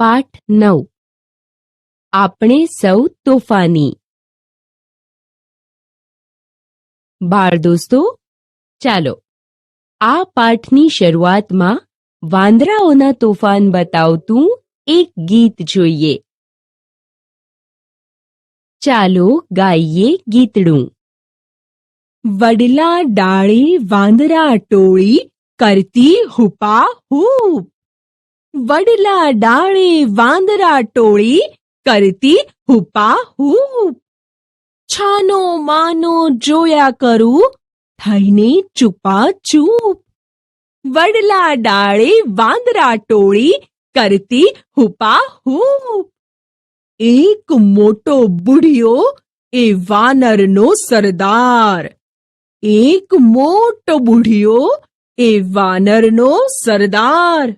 પાઠ નવ. આપણે સૌ તોફાની. બાળ દોસ્તો, ચાલો, આ પાઠની શરૂઆતમાં વાંદરાઓના તોફાન બતાવતું એક ગીત જોઈએ. ચાલો ગાઈએ ગીતડું. વડલા ડાળે વાંદરા ટોળી કરતી હુપા હૂપ. વડલા ડાળે, વાંદરા ટોળી, કરતી હુપા હુપ છાનો માનો જોયા કરું, થઈને ચૂપા ચૂપ. વડલા ડાળે, વાંદરા ટોળી, કરતી હુપા હુપ એક મોટો બુઢિયો એ વાનરનો સરદાર. એક મોટો બુઢિયો એ વાનરનો સરદાર.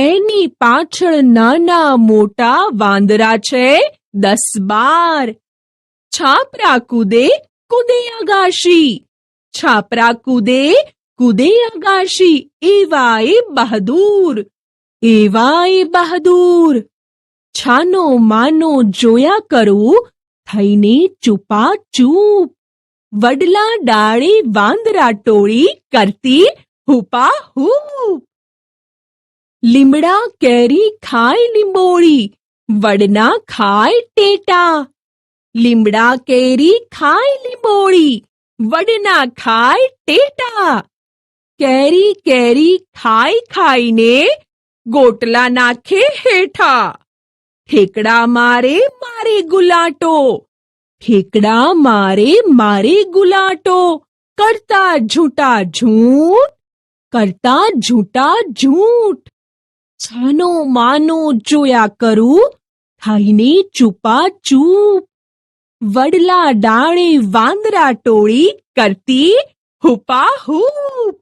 એની પાછળ નાના મોટા વાંદરા છે. દસ બાર. છાપરા કૂદે કૂદે અગાશી છાપરા કૂદે કૂદે અગાશી એવા એ બહાદુર. એવા એ બહાદુર. છાનો માનો જોયા કરું થઈને ચૂપા ચૂપ વડલા ડાળે વાંદરા ટોળી કરતી હુપા હૂપ લીમડા કેરી ખાય લીંબોળી, વડના ખાય ટેટા. લીમડા કેરી ખાય લીંબોળી, વડના ખાય ટેટા. કેરી કેરી ખાઈ ખાઈને ગોટલા નાખે હેઠા. ઠેકડા મારે મારે ગુલાટો. ઠેકડા મારે મારે ગુલાટો. કરતા ઝૂટા ઝૂઠ કરતા ઝૂટા ઝૂઠ છાનો માનો જોયા કરું, થઈને ચૂપા ચૂપ. વડલા ડાળે વાંદરા ટોળી કરતી હુપા હુપ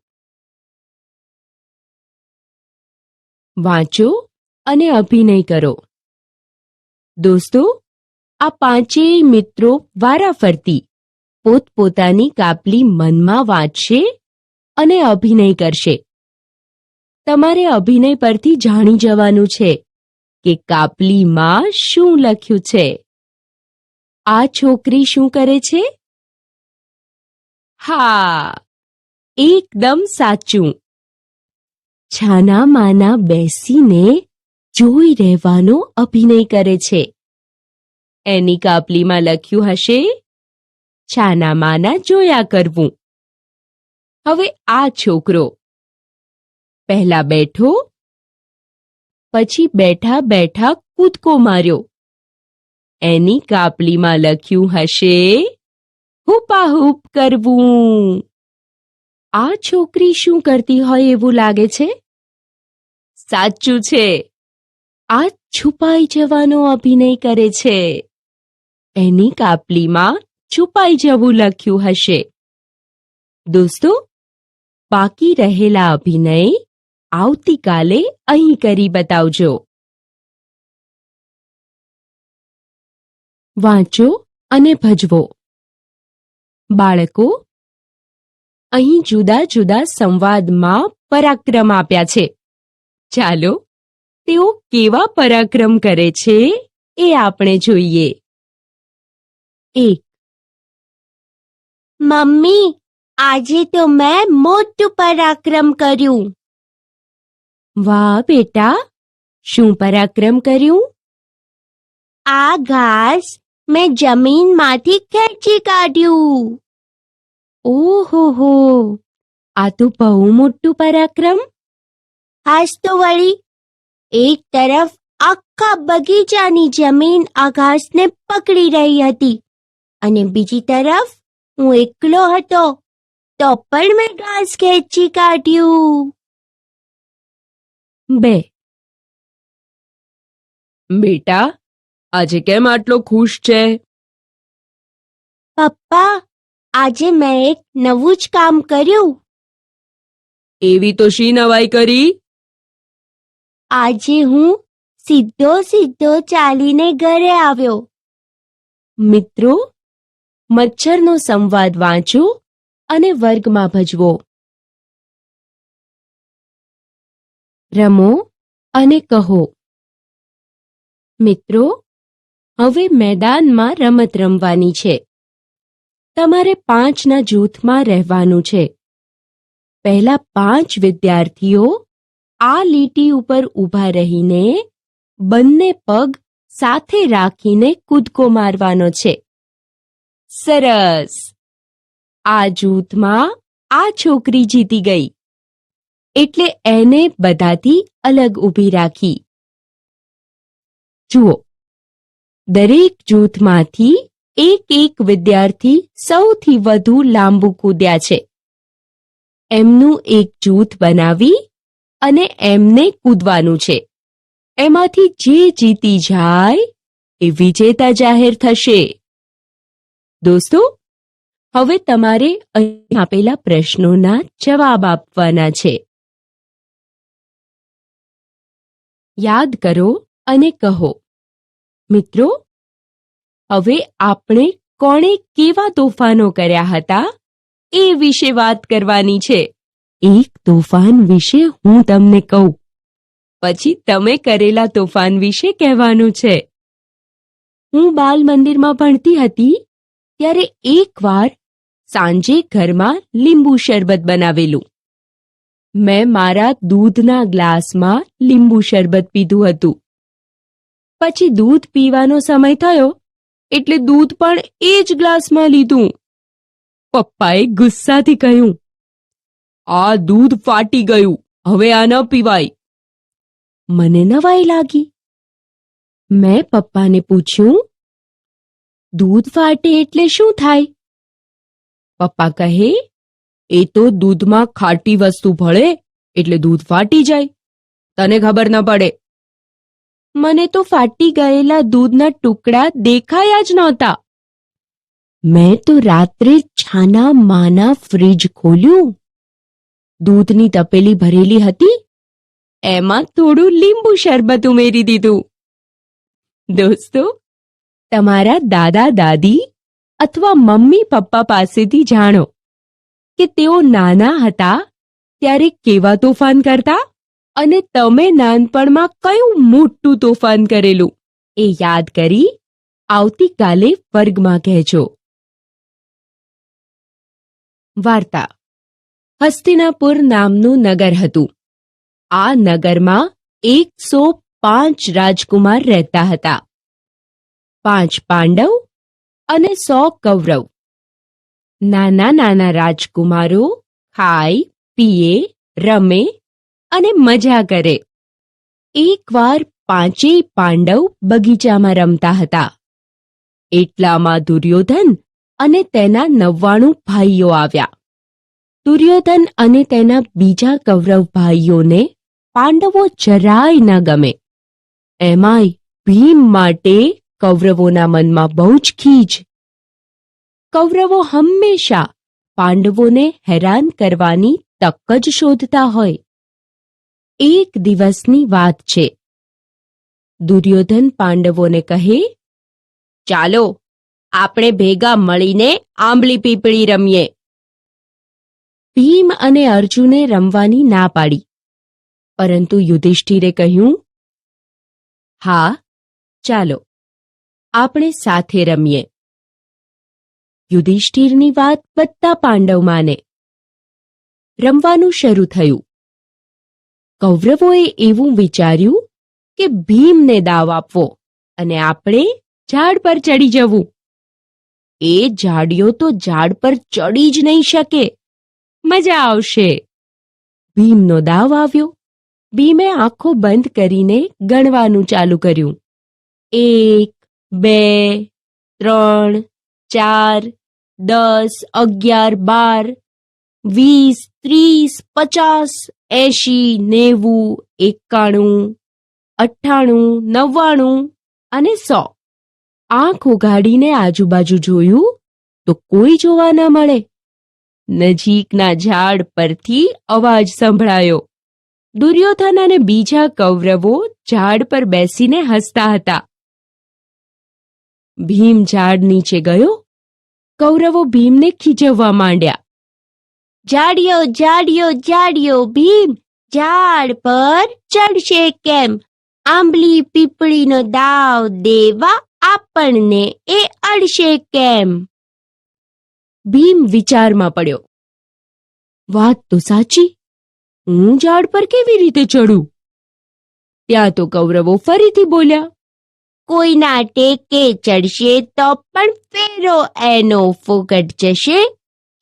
વાંચો અને અભિનય કરો. દોસ્તો, આ પાંચેય મિત્રો વારાફરતી પોતપોતાની કાપલી મનમાં વાંચશે અને અભિનય કરશે. તમારે અભિનય પરથી જાણી જવાનું છે કે કાપલીમાં શું લખ્યું છે? આ છોકરી શું કરે છે? હા, એકદમ સાચું. છાના માના બેસીને જોઈ રહેવાનો અભિનય કરે છે. એની કાપલીમાં લખ્યું હશે છાના માના જોયા કરવું. હવે આ છોકરો પહેલા બેઠો, પછી બેઠા બેઠા કૂદકો માર્યો. એની કાપલીમાં લખ્યું હશે, હુપાહુપ કરવું. આ છોકરી શું કરતી હોય એવું લાગે છે? સાચું છે. આ છુપાઈ જવાનો અભિનય કરે છે. એની કાપલીમાં છુપાઈ જવું લખ્યું હશે. દોસ્તો, બાકી રહેલા અભિનય આવતીકાલે અહીં કરી બતાવજો. વાંચો અને ભજવો. બાળકો, અહીં જુદા જુદા સંવાદમાં પરાક્રમ આપ્યા છે. ચાલો, તેઓ કેવા પરાક્રમ કરે છે એ આપણે જોઈએ. એક. મમ્મી, આજે તો મેં મોટું પરાક્રમ કર્યું. વાહ બેટા શું પરાક્રમ કર્યું આ ઘાસ મેં જમીનમાંથી ખેંચી કાઢ્યું ઓહો હો આ તો બહુ મોટું પરાક્રમ આજ તો વળી એક તરફ આખા બગીચાની જમીન આ ઘાસને પકડી રહી હતી અને બીજી તરફ હું એકલો હતો તો પણ મેં ઘાસ ખેંચી કાઢ્યું બે. બેટા આજે કેમ આટલો ખુશ છે? પપ્પા આજે મેં એક નવું જ કામ કર્યું. એવી તો શી નવાઈ કરી? આજે હું સીધો સીધો ચાલીને ઘરે આવ્યો. મિત્રો મચ્છરનો સંવાદ વાંચો અને વર્ગમાં ભજવો. રમો અને કહો. મિત્રો, હવે મેદાનમાં રમત રમવાની છે. તમારે પાંચના જૂથમાં રહેવાનું છે. પહેલા પાંચ વિદ્યાર્થીઓ આ લીટી ઉપર ઊભા રહીને બંને પગ સાથે રાખીને કૂદકો મારવાનો છે. સરસ! આ જૂથમાં આ છોકરી જીતી ગઈ. એટલે એને બધાથી અલગ ઊભી રાખી. જુઓ, દરેક જૂથમાંથી એક એક વિદ્યાર્થી સૌથી વધુ લાંબુ કૂદ્યા છે. એમનું એક જૂથ બનાવી અને એમને કૂદવાનું છે. એમાંથી જે જીતી જાય એ વિજેતા જાહેર થશે. દોસ્તો, હવે તમારે અહીં આપેલા પ્રશ્નોના જવાબ આપવાના છે. યાદ કરો અને કહો, મિત્રો, હવે આપણે કોણે કેવા તોફાનો કર્યા હતા એ વિશે વાત કરવાની છે. એક તોફાન વિશે હું તમને કહું. પછી તમે કરેલા તોફાન વિશે કહેવાનું છે. હું બાલ મંદિરમાં ભણતી હતી, ત્યારે એકવાર સાંજે ઘરમાં લીંબુ શરબત બનાવેલું. મેં મારા દૂધના ગ્લાસમાં લીંબુ શરબત પીધું હતું. પછી દૂધ પીવાનો સમય થયો, એટલે દૂધ પણ એ જ ગ્લાસમાં લીધું. પપ્પાએ ગુસ્સાથી કહ્યું, આ દૂધ ફાટી ગયું, હવે આ ન પીવાય. મને નવાઈ લાગી. મેં પપ્પાને પૂછ્યું, દૂધ ફાટે એટલે શું થાય? પપ્પા કહે એ તો દૂધમાં ખાટી વસ્તુ ભળે એટલે દૂધ ફાટી જાય. તને ખબર ન પડે. મને તો ફાટી ગયેલા દૂધના ટુકડા દેખાયા જ નહોતા. મેં તો રાત્રે છાના માના ફ્રીજ ખોલ્યું. દૂધની તપેલી ભરેલી હતી. એમાં થોડું લીંબુ શરબત ઉમેરી દીધું. દોસ્તો તમારા દાદા દાદી અથવા મમ્મી પપ્પા પાસેથી જાણો કે તેઓ નાના હતા ત્યારે કેવા તોફાન કરતા? અને તમે નાનપણમાં કયું મોટું તોફાન કરેલું? એ યાદ કરી આવતીકાલે વર્ગમાં કહેજો. વાર્તા. હસ્તિનાપુર નામનું નગર હતું. આ નગરમાં એકસો પાંચ રાજકુમાર રહેતા હતા. પાંચ પાંડવ અને સો કૌરવ. નાના નાના રાજકુમારો ખાય પીએ, રમે અને મજા કરે. એકવાર પાંચેય પાંડવ બગીચામાં રમતા હતા. એટલામાં દુર્યોધન અને તેના નવ્વાણું ભાઈઓ આવ્યા. દુર્યોધન અને તેના બીજા કૌરવ ભાઈઓને પાંડવો જરાય ન ગમે. એમાંય ભીમ માટે કૌરવોના મનમાં બહુ જ ખીજ કૌરવો હંમેશા પાંડવોને હેરાન કરવાની તક જ શોધતા હોય. એક દિવસની વાત છે. દુર્યોધન પાંડવોને કહે, ચાલો, આપણે ભેગા મળીને આંબલી પીપળી રમીએ. ભીમ અને અર્જુને રમવાની ના પાડી. પરંતુ યુધિષ્ઠિરે કહ્યું, હા, ચાલો, આપણે સાથે રમીએ. યુધિષ્ઠિરની વાત બધા પાંડવ માને રમવાનું શરૂ થયું. કૌરવોએ એવું વિચાર્યું કે ભીમને દાવ આપવો અને આપણે ઝાડ પર ચડી જવું. એ ઝાડિયો તો ઝાડ પર ચડી જ નહીં શકે. મજા આવશે. ભીમનો દાવ આવ્યો. ભીમે આંખો બંધ કરીને ગણવાનું ચાલુ કર્યું. એક, બે, ત્રણ, ચાર દસ, અગિયાર, બાર, વીસ, ત્રીસ, પચાસ, એંશી, નેવું, એકાણું, અઠ્ઠાણું, નવ્વાણું અને સો. આંખ ઉગાડીને આજુબાજુ જોયું તો કોઈ જોવા ન મળે. નજીકના ઝાડ પરથી અવાજ સંભળાયો. દુર્યોધન અને બીજા કૌરવો ઝાડ પર બેસીને હસતા હતા. ભીમ ઝાડ નીચે ગયો કૌરવો ભીમને ખીજવવા માંડ્યા. જાડિયો જાડિયો જાડિયો ભીમ ઝાડ પર ચડશે કેમ? આંબલી પીપળીનો દાવ દેવા આપણને એ અડશે કેમ? ભીમ વિચારમાં પડ્યો. વાત તો સાચી. હું ઝાડ પર કેવી રીતે ચડું? ત્યાં તો કૌરવો ફરીથી બોલ્યા કોઈના ટેકે ચડશે તો પણ ફેરો એનો ફોગટ જશે.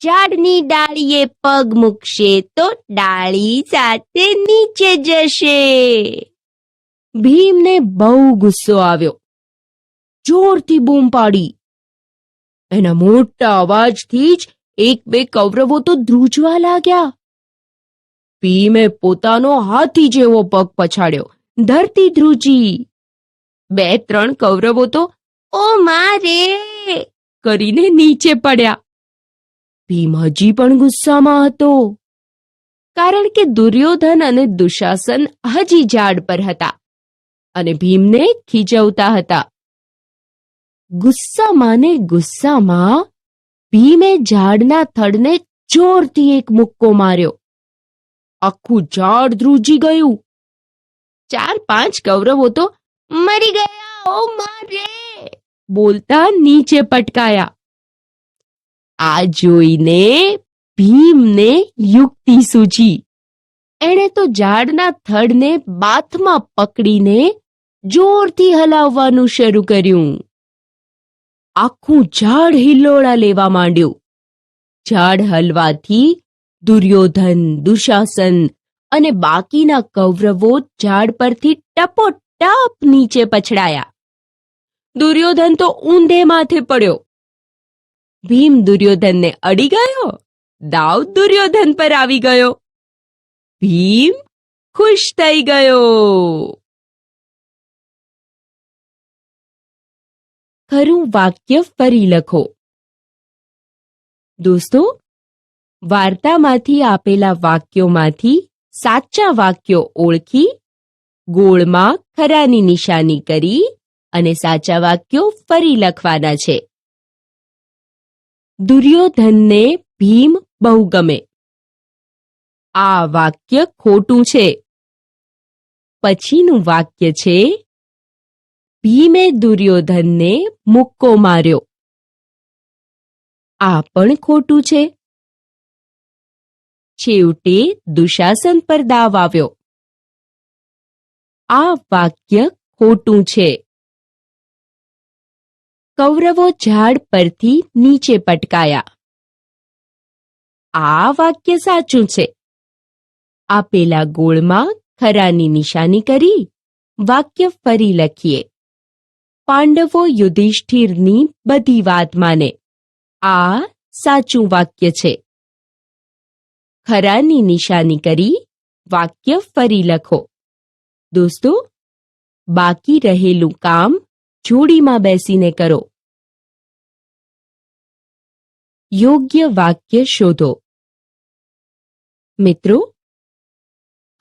ઝાડની ડાળીએ પગ મૂકશે તો ડાળી સાથે નીચે જશે. ભીમને બહુ ગુસ્સો આવ્યો. જોરથી બૂમ પાડી. એના મોટા અવાજથી જ એક બે કૌરવો તો ધ્રુજવા લાગ્યા. ભીમે પોતાનો હાથી જેવો પગ પછાડ્યો. ધરતી ધ્રુજી. બે ત્રણ કૌરવો તો, ઓ મારે! કરીને નીચે પડ્યા. ભીમ હજી પણ ગુસ્સામાં હતો. કારણ કે દુર્યોધન અને દુશાસન હજી ઝાડ પર હતા અને ભીમને ખીજવતા હતા. ગુસ્સામાં ને ગુસ્સામાં ભીમે ઝાડના થડને જોરથી એક મુક્કો માર્યો. આખું ઝાડ ધ્રુજી ગયું. ચાર પાંચ કૌરવો તો મરી ગયા ઓ મારે બોલતા નીચે પટકાયા આ જોઈને ભીમને યુક્તિ સૂજી એણે તો ઝાડના થડને બાથમાં પકડીને જોરથી હલાવવાનું શરૂ કર્યું આખું ઝાડ હિલોળા લેવા માંડ્યું ઝાડ હલવાથી દુર્યોધન દુશાસન અને બાકીના કૌરવો ઝાડ પરથી ટપોટપ નીચે પછડાયા દુર્યોધન તો ઊંધે માથે પડ્યો ભીમ દુર્યોધનને અડી ગયો દાવ દુર્યોધન પર આવી ગયો ભીમ ખુશ થઈ ગયો ખરું વાક્ય ફરી લખો દોસ્તો વાર્તામાંથી આપેલા વાક્યોમાંથી સાચા વાક્યો ઓળખી ગોળમાં ખરાની નિશાની કરી અને સાચા વાક્યો ફરી લખવાના છે. દુર્યોધનને ભીમ બહુ ગમે. આ વાક્ય ખોટું છે. પછીનું વાક્ય છે, ભીમે દુર્યોધનને મુક્કો માર્યો. આ પણ ખોટું છે. છેવટે દુશાસન પર દાવ આવ્યો. આ વાક્ય ખોટું છે. કૌરવો ઝાડ પરથી નીચે પટકાયા. આ વાક્ય સાચું છે. આપેલા ગોળમાં ખરાની નિશાની કરી વાક્ય ફરી લખીએ. પાંડવો યુધિષ્ઠિરની બધી વાત માને. આ સાચું વાક્ય છે. ખરાની નિશાની કરી વાક્ય ફરી લખો. દોસ્તો, બાકી રહેલું કામ જોડીમાં બેસીને કરો. યોગ્ય વાક્ય શોધો. મિત્રો,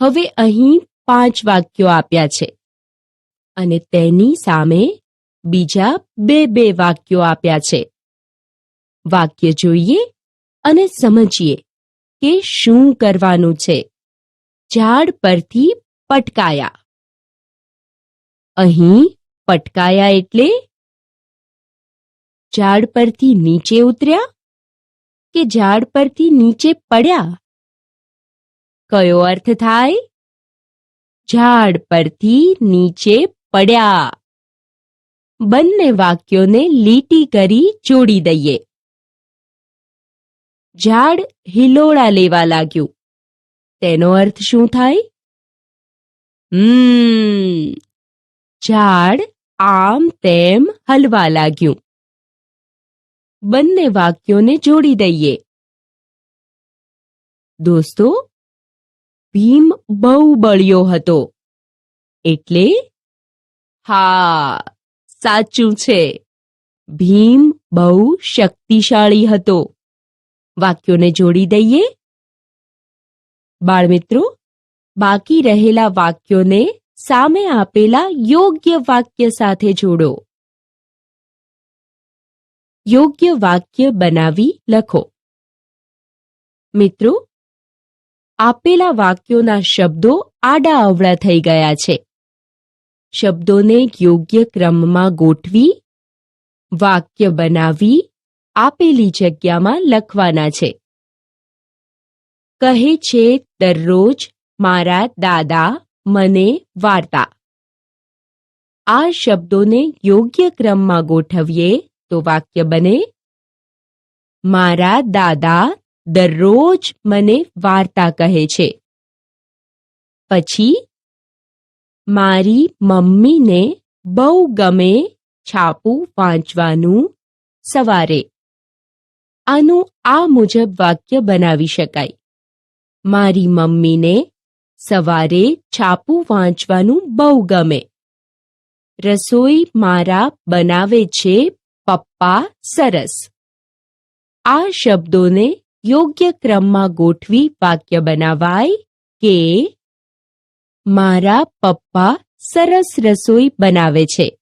હવે અહીં પાંચ વાક્યો આપ્યા છે અને તેની સામે બીજા બે બે વાક્યો આપ્યા છે. વાક્ય જોઈએ અને સમજીએ કે શું કરવાનું છે. ઝાડ પરથી પટકાયા. અહીં પટકાયા એટલે? ઝાડ પરથી નીચે ઉતર્યા કે ઝાડ પરથી નીચે પડ્યા? કયો અર્થ થાય? ઝાડ પરથી નીચે પડ્યા. બંને વાક્યોને લીટી કરી જોડી દઈએ. ઝાડ હિલોળા લેવા લાગ્યું. તેનો અર્થ શું થાય? હમ ઝાડ, આમ તેમ હલવા લાગ્યું. બંને વાક્યોને જોડી દઈએ. દોસ્તો, ભીમ બહુ બળ્યો હતો. એટલે? હા, સાચું છે. ભીમ બહુ શક્તિશાળી હતો. વાક્યોને જોડી દઈએ. બાળમિત્રો, બાકી રહેલા વાક્યોને સામે આપેલા યોગ્ય વાક્ય સાથે જોડો. યોગ્ય વાક્ય બનાવી લખો. મિત્રો, આપેલા વાક્યોના શબ્દો આડા અવળા થઈ ગયા છે. શબ્દોને યોગ્ય ક્રમમાં ગોઠવી, વાક્ય બનાવી આપેલી જગ્યામાં લખવાના છે. કહે છે, દરરોજ મારા દાદા મને વાર્તા. આ શબ્દોને યોગ્ય ક્રમમાં ગોઠવીએ તો વાક્ય બને, મારા દાદા દરરોજ મને વાર્તા કહે છે. પછી, મારી મમ્મીને બહુ ગમે છાપું વાંચવાનું સવારે. આનું આ મુજબ વાક્ય બનાવી શકાય. મારી મમ્મીને સવારે છાપું વાંચવાનું બહુ ગમે. રસોઈ મારા બનાવે છે પપ્પા સરસ. આ શબ્દોને યોગ્ય ક્રમમાં ગોઠવી વાક્ય બનાવાય કે મારા પપ્પા સરસ રસોઈ બનાવે છે.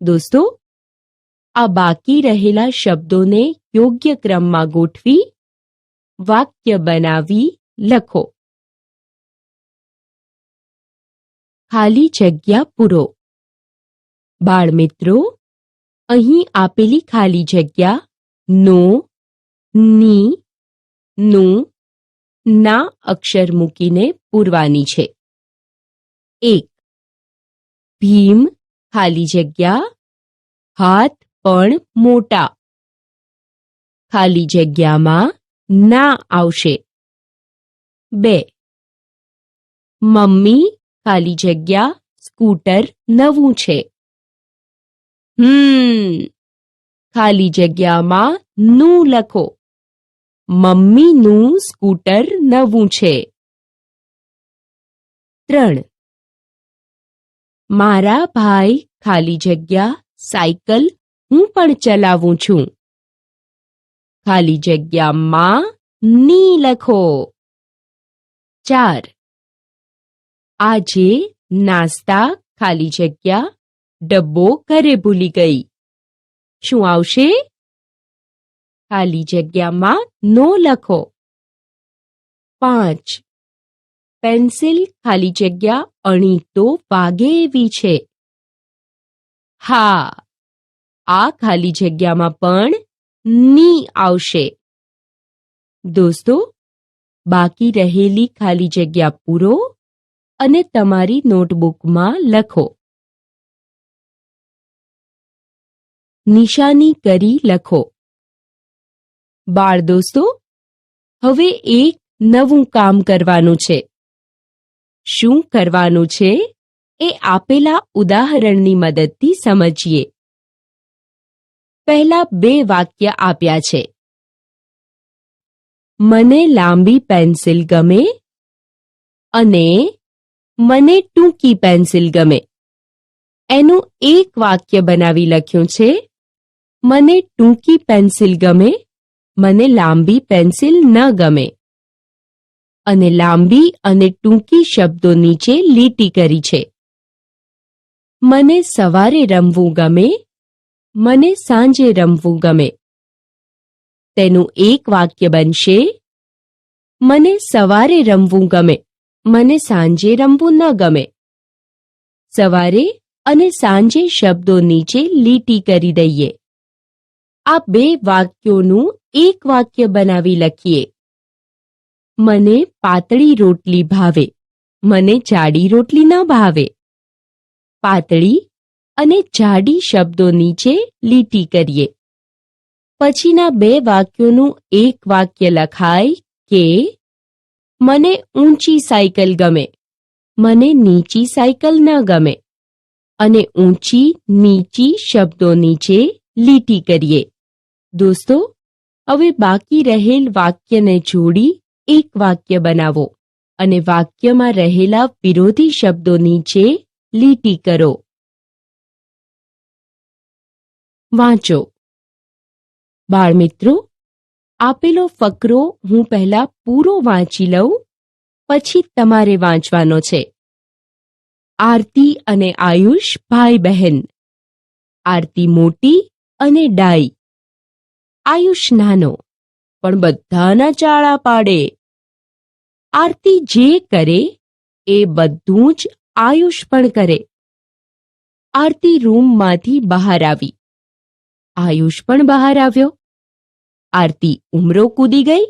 દોસ્તો, આ બાકી રહેલા શબ્દોને યોગ્ય ક્રમમાં ગોઠવી વાક્ય બનાવી લખો. ખાલી જગ્યા પૂરો. બાળમિત્રો, અહીં આપેલી ખાલી જગ્યા નો, ની, નું, ના અક્ષર મૂકીને પૂરવાની છે. એક, ભીમ ખાલી જગ્યા, હાથ પણ મોટા. ખાલી જગ્યામાં ના આવશે. બે, મમ્મી ખાલી જગ્યા, સ્કૂટર નવું છે. હમ, ખાલી જગ્યામાં નું લખો. મમ્મીનું સ્કૂટર નવું છે. ત્રણ. મારા ભાઈ ખાલી જગ્યા, સાયકલ હું પણ ચલાવું છું. ખાલી જગ્યામાં ની લખો. ચાર. આજે નાસ્તા ખાલી જગ્યા ડબ્બો ઘરે ભૂલી ગઈ. શું આવશે? ખાલી જગ્યામાં નો લખો. પાંચ. પેન્સિલ ખાલી જગ્યા અણી તો વાગે એવી છે. હા, આ ખાલી જગ્યામાં પણ ની આવશે. દોસ્તો, બાકી રહેલી ખાલી જગ્યા પૂરો અને તમારી નોટબુકમાં લખો. નિશાની કરી લખો. બાળ દોસ્તો, હવે એક નવું કામ કરવાનું છે. શું કરવાનું છે? એ આપેલા ઉદાહરણની મદદથી સમજીએ. પહેલા બે વાક્ય આપ્યા છે. મને લાંબી પેન્સિલ ગમે અને મને ટૂંકી પેન્સિલ ગમે. એનું એક વાક્ય બનાવી લખ્યું છે, મને ટૂંકી પેન્સિલ ગમે, મને લાંબી પેન્સિલ ન ગમે. અને લાંબી અને ટૂંકી શબ્દો નીચે લીટી કરી છે. મને સવારે રમવું ગમે, મને સાંજે રમવું ગમે. તેનું એક વાક્ય બનશે, મને સવારે રમવું ગમે. મને સાંજે રમવું ન ગમે. સવારે અને સાંજે શબ્દો નીચે લીટી કરી દઈએ. આ બે વાક્યોનું એક વાક્ય બનાવી લખીએ. મને પાતળી રોટલી ભાવે. મને જાડી રોટલી ન ભાવે. પાતળી અને જાડી શબ્દો નીચે લીટી કરીએ. પછીના બે વાક્યોનું એક વાક્ય લખાય કે મને ઊંચી સાયકલ ગમે. મને નીચી સાયકલ ન ગમે. અને ઊંચી, નીચી શબ્દો નીચે લીટી કરીએ. દોસ્તો, હવે બાકી રહેલ વાક્યને જોડી એક વાક્ય બનાવો અને વાક્યમાં રહેલા વિરોધી શબ્દો નીચે લીટી કરો. વાંચો. બાળમિત્રો આપેલો ફકરો હું પહેલા પૂરો વાંચી લઉં, પછી તમારે વાંચવાનો છે. આરતી અને આયુષ ભાઈ બહેન આરતી મોટી અને ડાઈ. આયુષ નાનો, પણ બધાના ચાળા પાડે. આરતી જે કરે, એ બધું જ આયુષ પણ કરે. આરતી રૂમમાંથી બહાર આવી. આયુષ પણ બહાર આવ્યો. આરતી ઉમરો કૂદી ગઈ,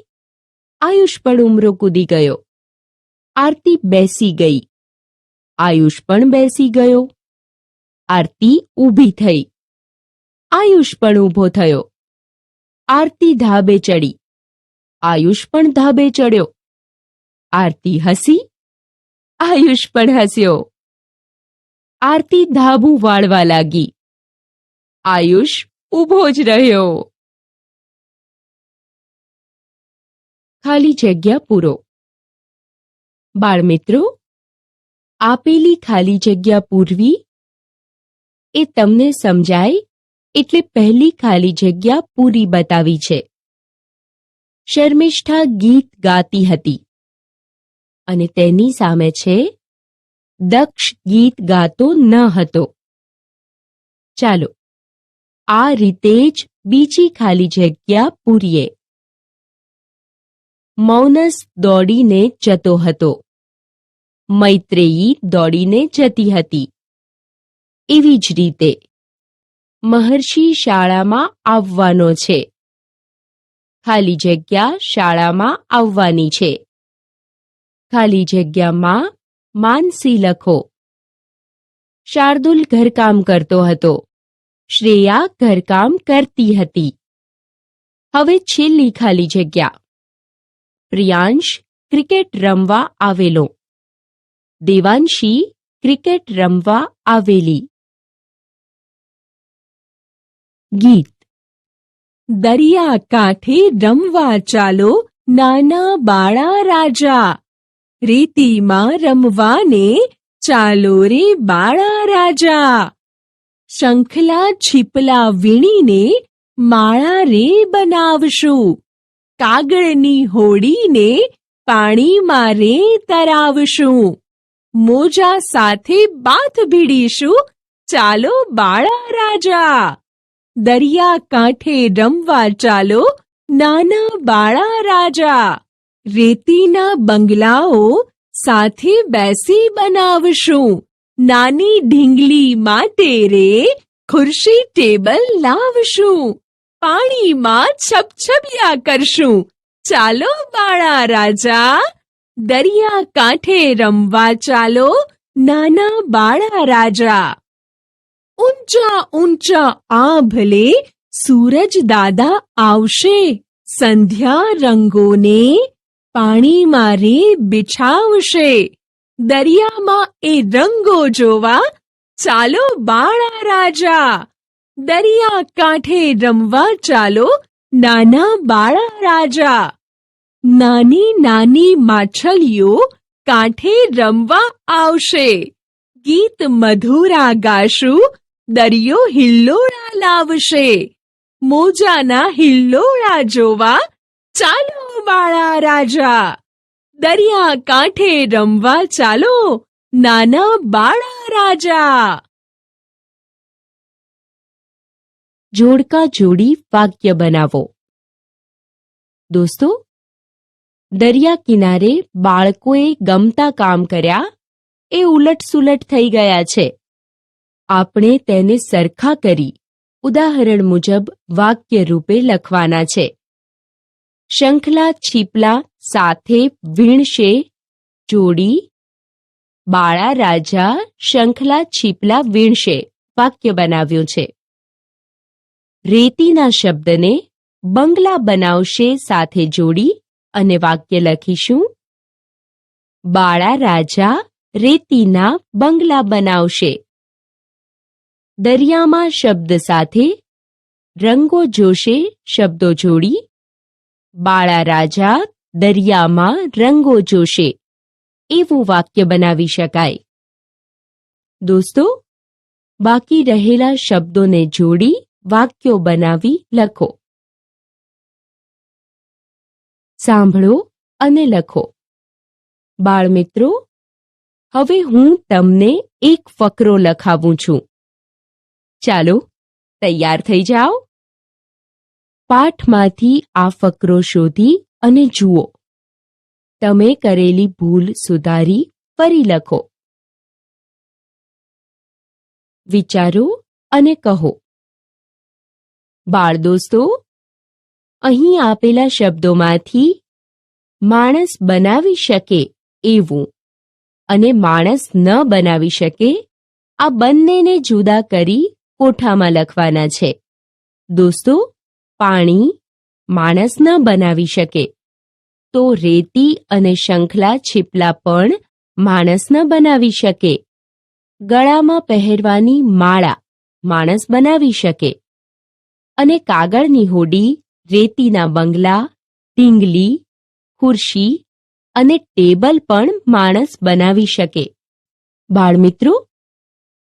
આયુષ પણ ઉમરો કૂદી ગયો. આરતી બેસી ગઈ, આયુષ પણ બેસી ગયો. આરતી ઊભી થઈ, આયુષ પણ ઊભો થયો. આરતી ધાબે ચડી, આયુષ પણ ધાબે ચડ્યો. આરતી હસી, આયુષ પણ હસ્યો. આરતી ધાબુ વાળવા લાગી, આયુષ ઊભો જ રહ્યો. ખાલી જગ્યા પૂરો. બાળમિત્રો, આપેલી ખાલી જગ્યા પૂરવી? એ તમને સમજાય એટલે પહેલી ખાલી જગ્યા પૂરી બતાવી છે. શર્મિષ્ઠા ગીત ગાતી હતી. અને તેની સામે છે, દક્ષ ગીત ગાતો ન હતો. ચાલો, આ રીતે જ બીજી ખાલી જગ્યા પૂરીએ. મૌનસ દોડીને જતો હતો. મૈત્રેયી દોડીને જતી હતી. એવી જ રીતે મહર્ષિ શાળામાં આવવાનો છે. ખાલી જગ્યા શાળામાં આવવાની છે. ખાલી જગ્યામાં માનસી લખો. શાર્દુલ ઘરકામ કરતો હતો. શ્રેયા ઘરકામ કરતી હતી. હવે છેલ્લી ખાલી જગ્યા. પ્રિયાંશ ક્રિકેટ રમવા આવેલો. દેવાંશી ક્રિકેટ રમવા આવેલી. ગીત. દરિયા કાંઠે રમવા ચાલો નાના બાળા રાજા. રીતિમાં રમવાને ચાલો રે બાળા રાજા. શંખલા છીપલા વીણીને માળા રે બનાવશું. કાગળની હોડીને પાણીમાં રે તરાવશું. મોજા સાથે બાથ ભીડીશું. ચાલો બાળા રાજા. દરિયા કાંઠે રમવા ચાલો નાના બાળા રાજા. રેતીના બંગલાઓ સાથે બેસી બનાવશું. નાની ઢીંગલી માટે રે ખુરશી ટેબલ લાવશું. પાણીમાં છપછપિયા કરશું. ચાલો બાળા રાજા, દરિયા કાંઠે રમવા ચાલો, નાના બાળા રાજા. ઊંચા ઊંચા આંભલે સૂરજ દાદા આવશે. સંધ્યા રંગોને પાણીમાં રે બિછાવશે. દરિયામાં એ રંગો જોવા. ચાલો બાળા રાજા દરિયા કાંઠે રમવા ચાલો, નાના બાળા રાજા. નાની નાની માછલીઓ કાંઠે રમવા આવશે. ગીત મધુરા ગાશું દરિયો હિલ્લોળા લાવશે. મોજાના હિલ્લોળા જોવા, ચાલો બાળા રાજા. દરિયા કાંઠે રમવા ચાલો, નાના બાળા રાજા. જોડકા જોડી વાક્ય બનાવો. દોસ્તો, દરિયા કિનારે બાળકોએ ગમતા કામ કર્યા, એ ઉલટસુલટ થઈ ગયા છે. આપણે તેને સરખા કરી, ઉદાહરણ મુજબ વાક્ય રૂપે લખવાના છે. શંખલા છીપલા સાથે વીણશે, જોડી, બાળા રાજા શંખલા છીપલા વીણશે વાક્ય બનાવ્યું છે. રેતીના શબ્દને બંગલા બનાવશે સાથે જોડી અને વાક્ય લખીશું. બાળા રાજા રેતીના બંગલા બનાવશે. દરિયામાં શબ્દ સાથે રંગો જોશે, શબ્દો જોડી. બાળા રાજા દરિયામાં રંગો જોશે. એવું વાક્ય બનાવી શકાય. દોસ્તો, બાકી રહેલા શબ્દોને જોડી વાક્યો બનાવી લખો. સાંભળો અને લખો. બાળમિત્રો, હવે હું તમને એક ફકરો લખાવું છું. ચાલો, તૈયાર થઈ જાઓ. પાઠમાંથી આ ફકરો શોધી અને જુઓ. તમે કરેલી ભૂલ સુધારી ફરી લખો. વિચારો અને કહો. બાળ દોસ્તો અહીં આપેલા શબ્દોમાંથી માણસ બનાવી શકે એવું અને માણસ ન બનાવી શકે, આ બંનેને જુદા કરી કોઠામાં લખવાના છે. દોસ્તો, પાણી માણસ ન બનાવી શકે, તો રેતી અને શંખલા છીપલા પણ માણસ ન બનાવી શકે. ગળામાં પહેરવાની માળા માણસ બનાવી શકે. અને કાગળની હોડી, રેતીના બંગલા, ટીંગલી, ખુરશી અને ટેબલ પણ માણસ બનાવી શકે. બાળમિત્રો,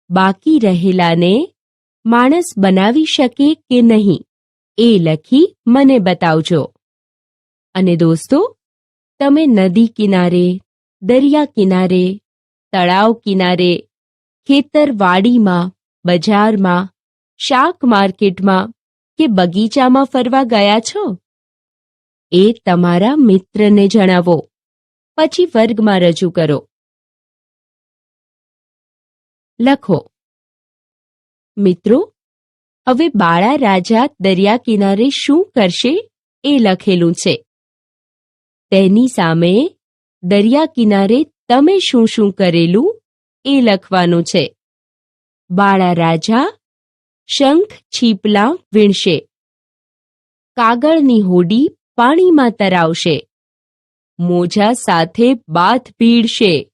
બાકી રહેલાને માણસ બનાવી શકે કે નહીં, એ લખી મને બતાવજો. અને દોસ્તો, તમે નદી કિનારે, દરિયા કિનારે, તળાવ કિનારે, ખેતરવાડીમાં, બજારમાં, શાક માર્કેટમાં કે બગીચામાં ફરવા ગયા છો? એ તમારા મિત્રને જણાવો. પછી વર્ગમાં રજૂ કરો. લખો. મિત્રો, હવે બાળા રાજા દરિયા કિનારે શું કરશે એ લખેલું છે. તેની સામે દરિયા કિનારે તમે શું શું કરેલું એ લખવાનું છે. બાળા રાજા શંખ, છીપલા વીણશે. કાગળની હોડી પાણીમાં તરાવશે. મોજા સાથે બાથ ભીડશે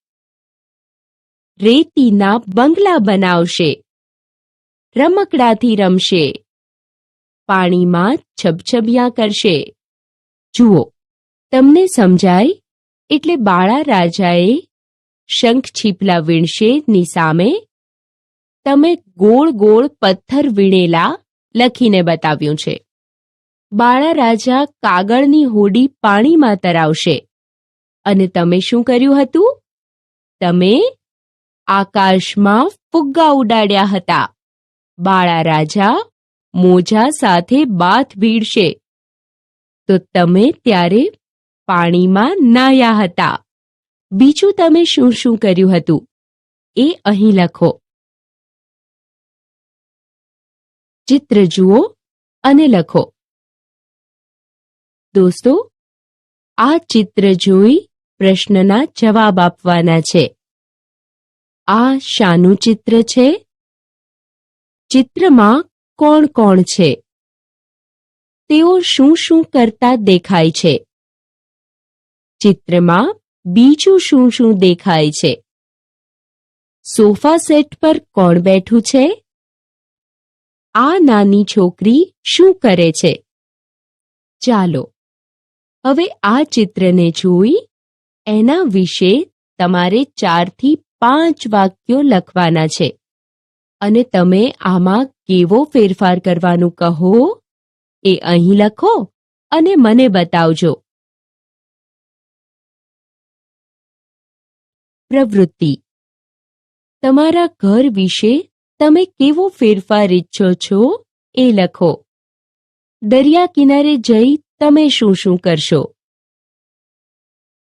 રેતીના બંગલા બનાવશે. રમકડાથી રમશે. પાણીમાં છબછબિયા કરશે. જુઓ, તમને સમજાય? એટલે બાળા રાજાએ શંખ, છીપલા વીણશે ની સામે તમે ગોળ ગોળ પથ્થર વીણેલા લખીને બતાવ્યું છે. બાળા રાજા કાગળની હોડી પાણીમાં તરાવશે. અને તમે શું કર્યું હતું? તમે આકાશમાં ફુગ્ગા ઉડાડ્યા હતા. બાળા રાજા મોજા સાથે બાથ ભીડશે તો તમે ત્યારે પાણીમાં નાયા હતા. બીજું તમે શું શું કર્યું હતું? એ અહીં લખો. ચિત્ર જુઓ અને લખો. દોસ્તો, આ ચિત્ર જોઈ પ્રશ્નના જવાબ આપવાના છે. આ શાનું ચિત્ર છે? ચિત્રમાં કોણ કોણ છે? તેઓ શું શું કરતા દેખાય છે? ચિત્રમાં બીજું શું શું દેખાય છે? સોફા સેટ પર કોણ બેઠું છે? આ નાની છોકરી શું કરે છે? ચાલો, હવે આ ચિત્રને જોઈ, એના વિશે તમારે ચારથી પાંચ વાક્યો લખવાના છે. અને તમે આમાં કેવો ફેરફાર કરવાનું કહો, એ અહીં લખો અને મને બતાવજો. પ્રવૃત્તિ. તમારા ઘર વિશે તમે કેવો ફેરફાર ઈચ્છો છો? એ લખો. દરિયા કિનારે જઈ તમે શું શું કરશો?